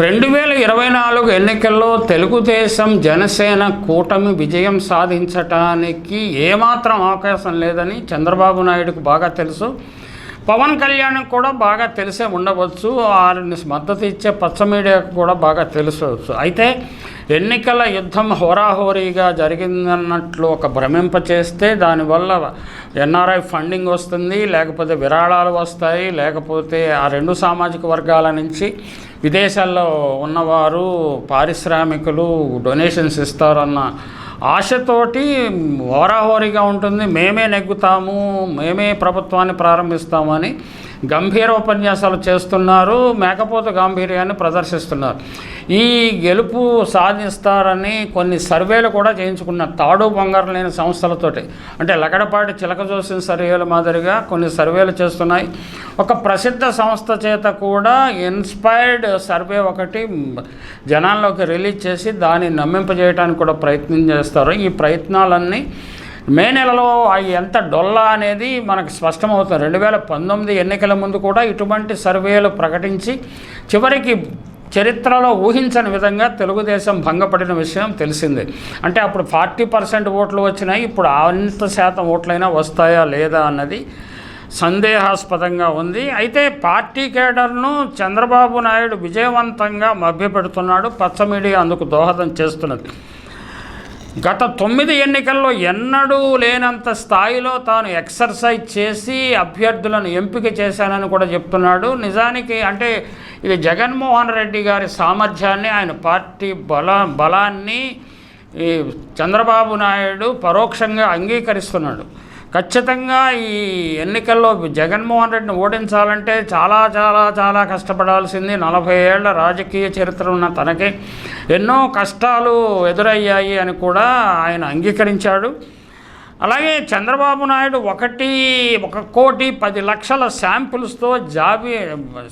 రెండు వేల ఇరవై నాలుగు ఎన్నికల్లో తెలుగుదేశం జనసేన కూటమి విజయం సాధించటానికి ఏమాత్రం అవకాశం లేదని చంద్రబాబు నాయుడుకు బాగా తెలుసు. పవన్ కళ్యాణ్ కూడా బాగా తెలిసే ఉండవచ్చు. వారిని మద్దతు ఇచ్చే పచ్చ మీడియాకు కూడా బాగా తెలుసవచ్చు అయితే ఎన్నికల యుద్ధం హోరాహోరీగా జరిగిందన్నట్లు ఒక భ్రమింప చేస్తే దానివల్ల ఎన్ఆర్ఐ ఫండింగ్ వస్తుంది లేకపోతే విరాళాలు వస్తాయి లేకపోతే ఆ రెండు సామాజిక వర్గాల నుంచి విదేశాల్లో ఉన్నవారు పారిశ్రామికులు డొనేషన్స్ ఇస్తారన్న ఆశతోటి హోరాహోరీగా ఉంటుంది. మేమే నెగ్గుతాము మేమే ప్రభుత్వాన్ని ప్రారంభిస్తామని గంభీర ఉపన్యాసాలు చేస్తున్నారు మేకపోత గాంభీర్యాన్ని ప్రదర్శిస్తున్నారు. ఈ గెలుపు సాధిస్తారని కొన్ని సర్వేలు కూడా చేయించుకున్న తాడు బంగారం లేని సంస్థలతోటి అంటే లగడపాటి చిలక చూసిన సర్వేల మాదిరిగా కొన్ని సర్వేలు చేస్తున్నాయి. ఒక ప్రసిద్ధ సంస్థ చేత కూడా ఇన్స్పైర్డ్ సర్వే ఒకటి జనాల్లోకి రిలీజ్ చేసి దాన్ని నమ్మింపజేయడానికి కూడా ప్రయత్నం చేస్తారు. ఈ ప్రయత్నాలన్నీ మే నెలలో ఎంత డొల్లా అనేది మనకు స్పష్టమవుతుంది. రెండు వేల పంతొమ్మిది ఎన్నికల ముందు కూడా ఇటువంటి సర్వేలు ప్రకటించి చివరికి చరిత్రలో ఊహించని విధంగా తెలుగుదేశం భంగపడిన విషయం తెలిసిందే. అంటే అప్పుడు ఫార్టీ పర్సెంట్ ఓట్లు వచ్చినాయి ఇప్పుడు అంత శాతం ఓట్లైనా వస్తాయా లేదా అన్నది సందేహాస్పదంగా ఉంది. అయితే పార్టీ కేడర్ను చంద్రబాబు నాయుడు విజయవంతంగా మభ్యపెడుతున్నాడు పచ్చ మీడియా అందుకు దోహదం చేస్తున్నది. గత తొమ్మిది ఎన్నికల్లో ఎన్నడూ లేనంత స్థాయిలో తాను ఎక్సర్సైజ్ చేసి అభ్యర్థులను ఎంపిక చేశానని కూడా చెప్తున్నాడు. నిజానికి అంటే ఇది జగన్మోహన్ రెడ్డి గారి సామర్థ్యాన్ని ఆయన పార్టీ బల బలాన్ని ఈ చంద్రబాబు నాయుడు పరోక్షంగా అంగీకరిస్తున్నాడు. ఖచ్చితంగా ఈ ఎన్నికల్లో జగన్మోహన్ రెడ్డిని ఓడించాలంటే చాలా చాలా చాలా కష్టపడాల్సింది. నలభై ఏళ్ళ రాజకీయ చరిత్ర ఉన్న తనకి ఎన్నో కష్టాలు ఎదురయ్యాయి అని కూడా ఆయన అంగీకరించాడు. అలాగే చంద్రబాబు నాయుడు ఒకటి ఒక కోటి పది లక్షల శాంపిల్స్తో జాబి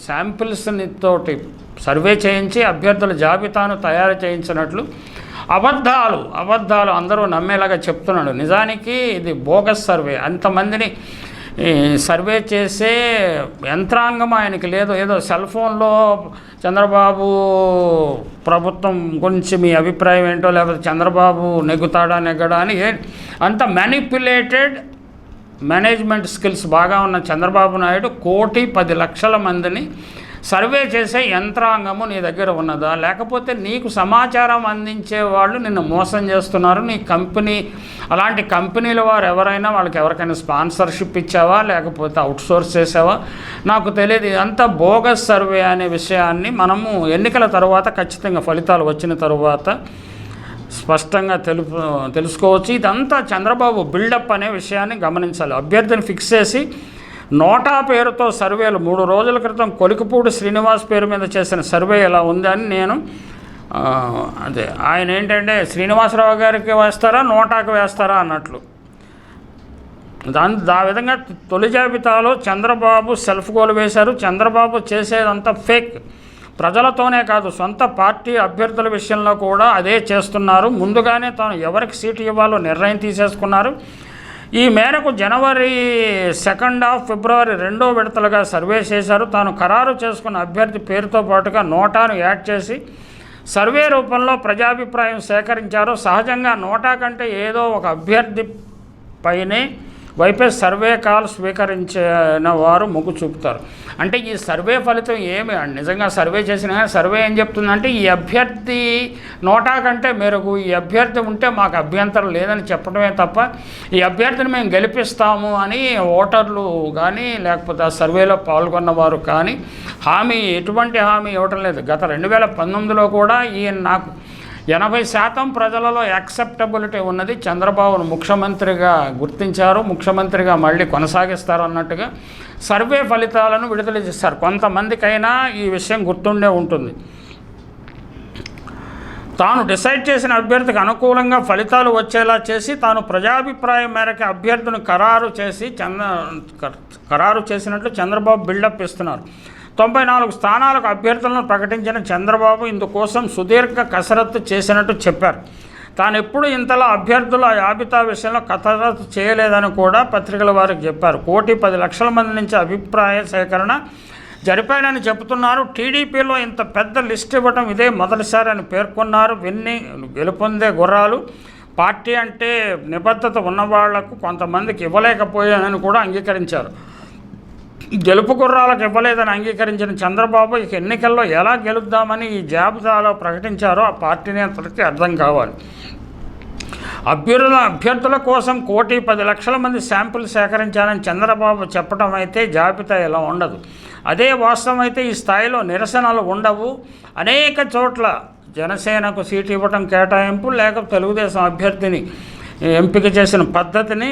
శాంపిల్స్ని తోటి సర్వే చేయించి అభ్యర్థుల జాబితాను తయారు చేయించినట్లు అబద్ధాలు అబద్ధాలు అందరూ నమ్మేలాగా చెప్తున్నాడు. నిజానికి ఇది బోగస్ సర్వే. అంతమందిని సర్వే చేసే యంత్రాంగం ఆయనకి లేదు. ఏదో సెల్ ఫోన్లో చంద్రబాబు ప్రభుత్వం గురించి మీ అభిప్రాయం ఏంటో లేకపోతే చంద్రబాబు నెగ్గుతాడా నెగ్గడా అని అంత మ్యానిపులేటెడ్ మేనేజ్మెంట్ స్కిల్స్ బాగా ఉన్న చంద్రబాబు నాయుడు కోటి పది లక్షల మందిని సర్వే చేసే యంత్రాంగము నీ దగ్గర ఉన్నదా? లేకపోతే నీకు సమాచారం అందించే వాళ్ళు నిన్ను మోసం చేస్తున్నారు? నీ కంపెనీ అలాంటి కంపెనీల వారు ఎవరైనా వాళ్ళకి ఎవరికైనా స్పాన్సర్షిప్ ఇచ్చావా? లేకపోతే అవుట్సోర్స్ చేసావా? నాకు తెలియదు. ఇదంతా బోగస్ సర్వే అనే విషయాన్ని మనము ఎన్నికల తర్వాత ఖచ్చితంగా ఫలితాలు వచ్చిన తరువాత స్పష్టంగా తెలుపు తెలుసుకోవచ్చు. ఇదంతా చంద్రబాబు బిల్డప్ అనే విషయాన్ని గమనించాలి. అభ్యర్థిని ఫిక్స్ చేసి నోటా పేరుతో సర్వేలు మూడు రోజుల క్రితం కొలికపూడి శ్రీనివాస్ పేరు మీద చేసిన సర్వే ఎలా ఉందని నేను అదే ఆయన ఏంటంటే శ్రీనివాసరావు గారికి వేస్తారా నోటాకు వేస్తారా? అన్నట్లు. దాని ఆ విధంగా తొలి జాబితాలో చంద్రబాబు సెల్ఫ్ గోల్ వేశారు. చంద్రబాబు చేసేదంతా ఫేక్. ప్రజలతోనే కాదు సొంత పార్టీ అభ్యర్థుల విషయంలో కూడా అదే చేస్తున్నారు. ముందుగానే తాను ఎవరికి సీటు ఇవ్వాలో నిర్ణయం తీసేసుకున్నారు. ఈ మేరకు జనవరి సెకండ్ హాఫ్ ఫిబ్రవరి రెండో విడతలుగా సర్వే చేశారు. తాను ఖరారు చేసుకున్న అభ్యర్థి పేరుతో పాటుగా నోటాను యాడ్ చేసి సర్వే రూపంలో ప్రజాభిప్రాయం సేకరించారు. సహజంగా నోటా కంటే ఏదో ఒక అభ్యర్థి పైనే వైపే సర్వే కాల్ స్వీకరించిన వారు మొగ్గు చూపుతారు. అంటే ఈ సర్వే ఫలితం ఏమి? నిజంగా సర్వే చేసిన సర్వే ఏం చెప్తుందంటే ఈ అభ్యర్థి నోటా కంటే మెరుగు ఈ అభ్యర్థి ఉంటే మాకు అభ్యంతరం లేదని చెప్పడమే తప్ప ఈ అభ్యర్థిని మేము గెలిపిస్తాము అని ఓటర్లు కానీ లేకపోతే ఆ సర్వేలో పాల్గొన్న వారు కానీ హామీ ఎటువంటి హామీ ఇవ్వటం లేదు. గత రెండు వేల పంతొమ్మిదిలో కూడా ఈయన నాకు ఎనభై శాతం ప్రజలలో యాక్సెప్టబిలిటీ ఉన్నది. చంద్రబాబును ముఖ్యమంత్రిగా గుర్తించారు. ముఖ్యమంత్రిగా మళ్ళీ కొనసాగిస్తారు అన్నట్టుగా సర్వే ఫలితాలను విడుదల చేస్తారు కొంతమందికైనా ఈ విషయం గుర్తుండే ఉంటుంది. తాను డిసైడ్ చేసిన అభ్యర్థికి అనుకూలంగా ఫలితాలు వచ్చేలా చేసి తాను ప్రజాభిప్రాయం మేరకు అభ్యర్థిని ఖరారు చేసి చంద్ర ఖరారు చేసినట్లు చంద్రబాబు బిల్డప్ ఇస్తున్నారు. తొంభై నాలుగు స్థానాలకు అభ్యర్థులను ప్రకటించిన చంద్రబాబు ఇందుకోసం సుదీర్ఘ కసరత్తు చేసినట్టు చెప్పారు. తాను ఎప్పుడు ఇంతలా అభ్యర్థుల జాబితా విషయంలో కసరత్తు చేయలేదని కూడా పత్రికల వారికి చెప్పారు. కోటి పది లక్షల మంది నుంచి అభిప్రాయ సేకరణ జరిపానని చెబుతున్నారు. టీడీపీలో ఇంత పెద్ద లిస్ట్ ఇవ్వడం ఇదే మొదటిసారి అని పేర్కొన్నారు. విన్ని గెలుపొందే గుర్రాలు పార్టీ అంటే నిబద్ధత ఉన్నవాళ్ళకు కొంతమందికి ఇవ్వలేకపోయానని కూడా అంగీకరించారు. గెలుపు గుర్రాలకు ఇవ్వలేదని అంగీకరించిన చంద్రబాబు ఇక ఎన్నికల్లో ఎలా గెలుద్దామని ఈ జాబితాలో ప్రకటించారో ఆ పార్టీ నేతలకి అర్థం కావాలి. అభ్యర్థుల అభ్యర్థుల కోసం కోటి పది లక్షల మంది శాంపిల్ సేకరించాలని చంద్రబాబు చెప్పడం అయితే జాబితా ఇలా ఉండదు. అదే వాస్తవం అయితే ఈ స్థాయిలో నిరసనలు ఉండవు. అనేక చోట్ల జనసేనకు సీటు ఇవ్వటం కేటాయింపు లేక తెలుగుదేశం అభ్యర్థిని ఎంపిక చేసిన పద్ధతిని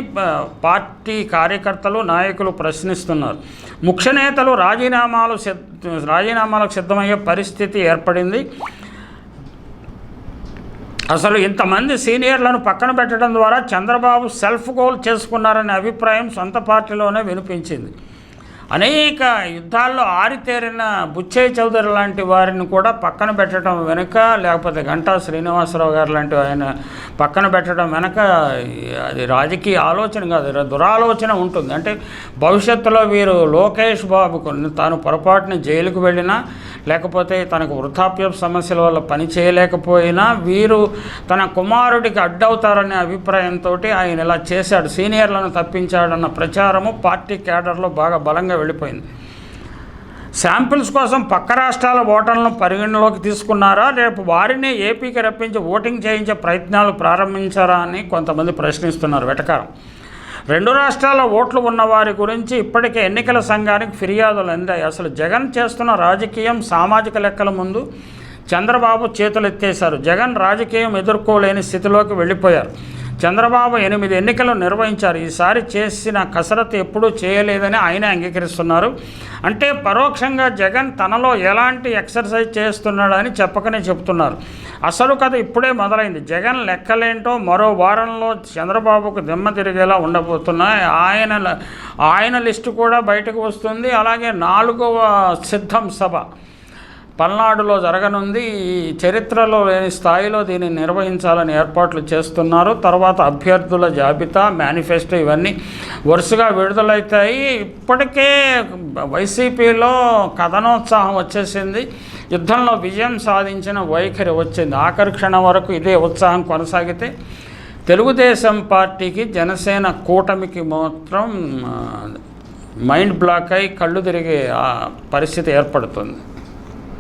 పార్టీ కార్యకర్తలు నాయకులు ప్రశ్నిస్తున్నారు. ముఖ్య నేతలు రాజీనామాలు సిద్ధ రాజీనామాలకు సిద్ధమయ్యే పరిస్థితి ఏర్పడింది. అసలు ఇంతమంది సీనియర్లను పక్కన పెట్టడం ద్వారా చంద్రబాబు సెల్ఫ్ గోల్ చేసుకున్నారనే అభిప్రాయం సొంత పార్టీలోనే వినిపించింది. అనేక యుద్ధాల్లో ఆరితేరిన బుచ్చయ్య చౌదరి లాంటి వారిని కూడా పక్కన పెట్టడం వెనుక లేకపోతే గంటా శ్రీనివాసరావు గారు లాంటి ఆయన పక్కన పెట్టడం వెనుక అది రాజకీయ ఆలోచన కాదు దురాలోచన ఉంటుంది. అంటే భవిష్యత్తులో వీరు లోకేష్ బాబుకు తాను పొరపాటున జైలుకు వెళ్ళినా లేకపోతే తనకు వృద్ధాప్య సమస్యల వల్ల పని చేయలేకపోయినా వీరు తన కుమారుడికి అడ్డవుతారనే అభిప్రాయంతో ఆయన ఇలా చేశాడు. సీనియర్లను తప్పించాడన్న ప్రచారము పార్టీ కేడర్లో బాగా బలంగా వెళ్ళిపోయింది. శాంపిల్స్ కోసం పక్క రాష్ట్రాల ఓటర్లను పరిగణలోకి తీసుకున్నారా? రేపు వారినే ఏపీకి రప్పించి ఓటింగ్ చేయించే ప్రయత్నాలు ప్రారంభించారా అని కొంతమంది ప్రశ్నిస్తున్నారు వెటకారం. రెండు రాష్ట్రాల ఓట్లు ఉన్న వారి గురించి ఇప్పటికే ఎన్నికల సంఘానికి ఫిర్యాదులు అందాయి. అసలు జగన్ చేస్తున్న రాజకీయం సామాజిక లెక్కల ముందు చంద్రబాబు చేతులెత్తేశారు. జగన్ రాజకీయం ఎదుర్కోలేని స్థితిలోకి వెళ్ళిపోయారు. చంద్రబాబు ఎనిమిది ఎన్నికలు నిర్వహించారు. ఈసారి చేసిన కసరత్తు ఎప్పుడూ చేయలేదని ఆయన అంగీకరిస్తున్నారు. అంటే పరోక్షంగా జగన్ తనలో ఎలాంటి ఎక్సర్సైజ్ చేస్తున్నాడని చెప్పకనే చెప్తున్నారు అసలు కథ ఇప్పుడే మొదలైంది. జగన్ లెక్కలేంటో మరో వారంలో చంద్రబాబుకు దిమ్మ తిరిగేలా ఉండబోతున్నాయి. ఆయన ఆయన లిస్టు కూడా బయటకు వస్తుంది. అలాగే నాలుగవ సిద్ధం సభ. పల్నాడులో జరగనుంది. ఈ చరిత్రలో లేని స్థాయిలో దీన్ని నిర్వహించాలని ఏర్పాట్లు చేస్తున్నారు. తర్వాత అభ్యర్థుల జాబితా మేనిఫెస్టో ఇవన్నీ వరుసగా విడుదలవుతాయి ఇప్పటికే వైసీపీలో కథనోత్సాహం వచ్చేసింది. యుద్ధంలో విజయం సాధించిన వైఖరి వచ్చింది. ఆఖరి క్షణం వరకు ఇదే ఉత్సాహం కొనసాగితే తెలుగుదేశం పార్టీకి జనసేన కూటమికి మాత్రం మైండ్ బ్లాక్ అయి కళ్ళు తిరిగే పరిస్థితి ఏర్పడుతుంది.